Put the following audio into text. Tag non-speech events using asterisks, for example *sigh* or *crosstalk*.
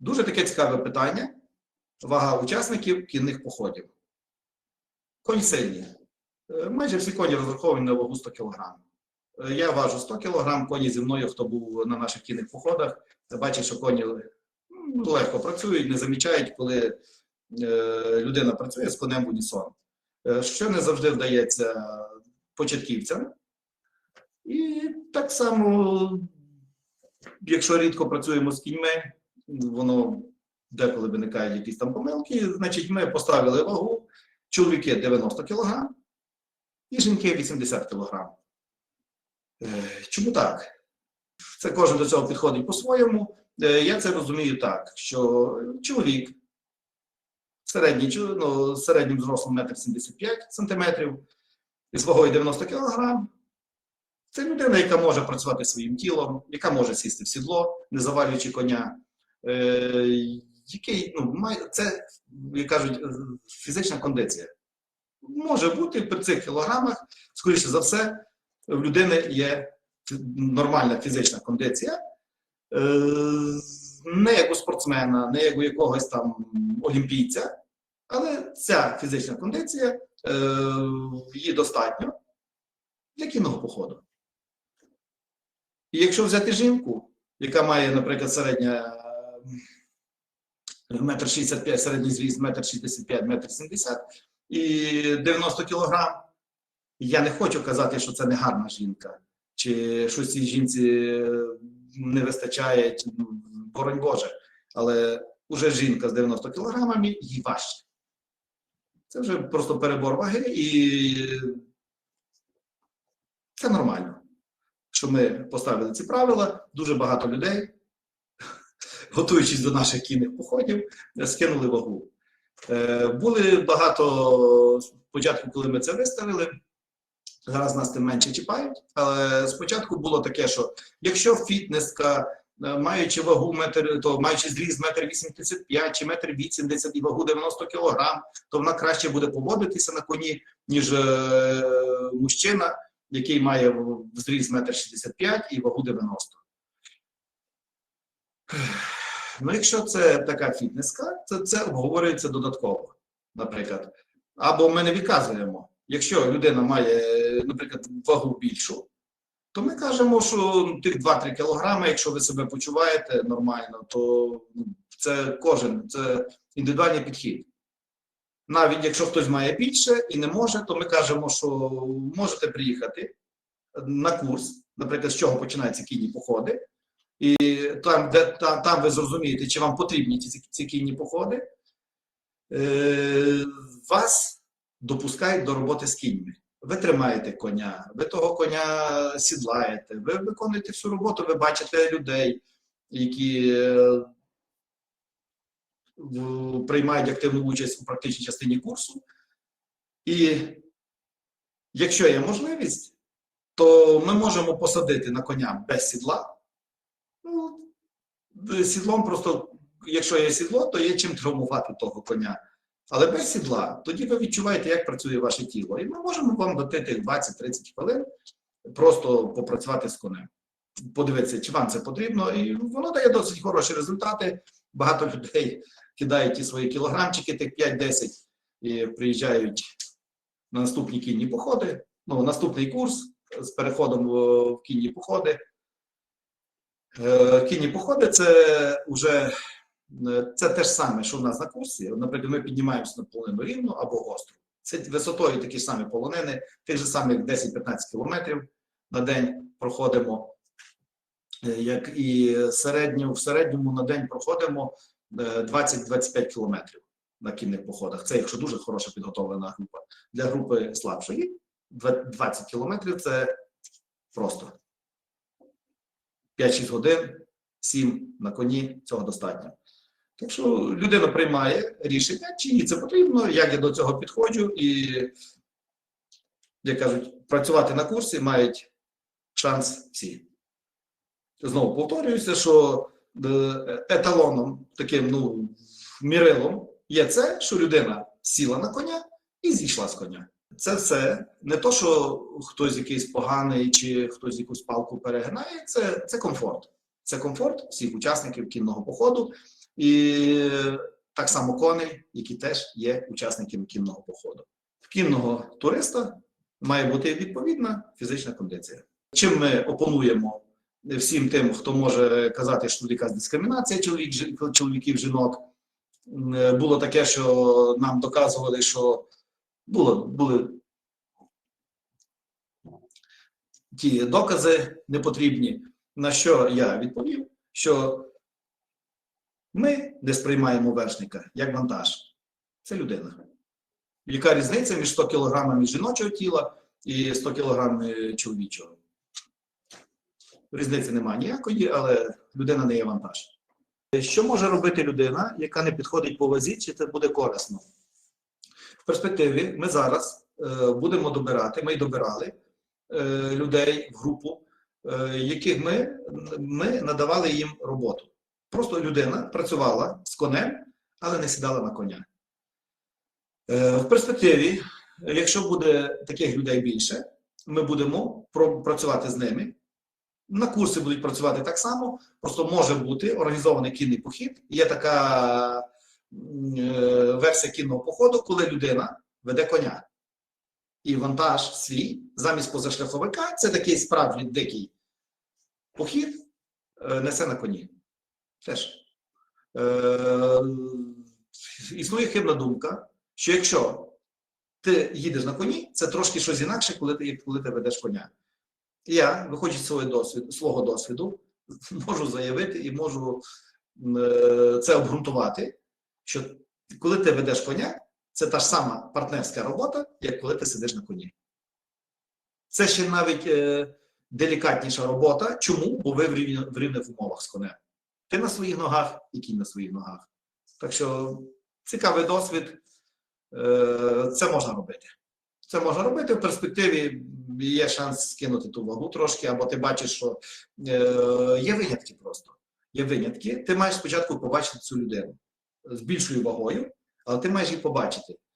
Дуже таке цікаве питання. Вага учасників кінних походів. Коні сильні. Е, Майже всі коні розраховані на вагу 100 кг. Я важу 100 кг, коні зі мною, хто був на наших кінних походах, бачить, що коні легко працюють, не замічають, коли е, людина працює з конем в унісон. Е, Що не завжди вдається початківцям. І так само, якщо рідко працюємо з кіньми, воно деколи виникають якісь там помилки. Значить, ми поставили вагу, чоловіки 90 кг і жінки 80 кг. Е, Чому так? Це кожен до цього підходить по-своєму. Е, Я це розумію так, що чоловік середній, ну, середнім зрослом 1,75 см з вагою 90 кг. Це людина, яка може працювати своїм тілом, яка може сісти в сідло, не завалюючи коня. Е, який, ну, має, це, як кажуть, е, фізична кондиція. Може бути при цих кілограмах, скоріше за все, в людини є нормальна фізична кондиція. Е, не як у спортсмена, не як у якогось там олімпійця, але ця фізична кондиція її достатньо для кінного походу. І якщо взяти жінку, яка має, наприклад, середня метр 65, середній зріст, метр 65, метр 70 і 90 кілограм, я не хочу казати, що це не гарна жінка, чи щось цій жінці не вистачає, ну, боронь Боже. Але вже жінка з 90 кілограмами їй важче. Це вже просто перебор ваги, і це нормально, що ми поставили ці правила. Дуже багато людей, готуючись до наших кінних походів, скинули вагу. Е, Були багато спочатку, коли ми це виставили, зараз нас тим менше чіпають. Але спочатку було таке, що якщо фітнеска, е, маючи вагу метр, то маючи зріст метр 85 чи метр 80 і вагу 90 кілограм, то вона краще буде поводитися на коні, ніж е, мужчина, який має зріст метр 65 і вагу 90. Ну, якщо це така фітнеска, то це обговорюється додатково, наприклад. Або ми не відказуємо. Якщо людина має, наприклад, вагу більшу, то ми кажемо, що тих 2-3 кілограми, якщо ви себе почуваєте нормально, то ну, це кожен, це індивідуальний підхід. Навіть якщо хтось має більше і не може, то ми кажемо, що можете приїхати на курс, наприклад, з чого починаються кінні походи. І там, де там, там ви зрозумієте, чи вам потрібні ці, ці кінні походи, е, вас допускають до роботи з кіньми. Ви тримаєте коня, ви того коня сідлаєте, ви виконуєте всю роботу, ви бачите людей, які е, приймають активну участь у практичній частині курсу. І якщо є можливість, то ми можемо посадити на коня без сідла. Сідлом просто, якщо є сідло, то є чим травмувати того коня. Але без сідла, тоді ви відчуваєте, як працює ваше тіло. І ми можемо вам дати тих 20-30 хвилин просто попрацювати з конем. Подивитися, чи вам це потрібно. І воно дає досить хороші результати. Багато людей кидають ті свої кілограмчики, тих 5-10, і приїжджають на наступні кінні походи. Ну, наступний курс з переходом в кінні походи. Е, Кінні походи це вже е, це те ж саме, що в нас на курсі. Наприклад, ми піднімаємося на полонину рівну або гостру. Це висотою такі ж самі полонини, тих же самих 10-15 кілометрів на день проходимо. Е, Як і середньо, в середньому на день проходимо е, 20-25 кілометрів на кінних походах. Це якщо дуже хороша підготовлена група. Для групи слабшої 20 кілометрів це просто 5-6 годин, 7 на коні, цього достатньо. Так що людина приймає рішення, чи їй це потрібно, як я до цього підходжу, і, як кажуть, працювати на курсі мають шанс всі. Знову повторююся, що е, еталоном, таким ну, мірилом є це, що людина сіла на коня і зійшла з коня. Це все не то, що хтось якийсь поганий чи хтось якусь палку перегинає, це, це комфорт. Це комфорт всіх учасників кінного походу, і так само коней, які теж є учасниками кінного походу. В кінного туриста має бути відповідна фізична кондиція. Чим ми опонуємо всім тим, хто може казати, що тут якась дискримінація чоловік, чоловіків, жінок. Е, Було таке, що нам доказували, що було, були ті докази непотрібні. На що я відповів, що ми не сприймаємо вершника як вантаж. Це людина. Яка різниця між 100 кілограмами жіночого тіла і 100 кілограмами чоловічого? Різниці немає ніякої, але людина не є вантаж. Що може робити людина, яка не підходить по вазі, чи це буде корисно? В перспективі ми зараз е, будемо добирати, ми й добирали е, людей в групу, е, яких ми, ми надавали їм роботу. Просто людина працювала з конем, але не сідала на коня. В перспективі, якщо буде таких людей більше, ми будемо працювати з ними. На курси будуть працювати так само, просто може бути організований кінний похід. Є така версія кінного походу, коли людина веде коня. І вантаж свій замість позашляховика це такий справжній дикий похід е, несе на коні. Теж. Е, існує хибна думка, що якщо ти їдеш на коні, це трошки щось інакше, коли ти, коли ти ведеш коня. Я, виходячи з свого досвіду, свого досвіду, *laughs* можу заявити і можу е, це обґрунтувати, що коли ти ведеш коня, це та ж сама партнерська робота, як коли ти сидиш на коні. Це ще навіть е, делікатніша робота. Чому? Бо ви в, рівні, в рівних умовах з конем. Ти на своїх ногах і кінь на своїх ногах. Так що цікавий досвід. Е, це можна робити. Це можна робити в перспективі. Є шанс скинути ту вагу трошки, або ти бачиш, що е, є винятки просто. Є винятки. Ти маєш спочатку побачити цю людину з більшою вагою, але ти маєш їх побачити.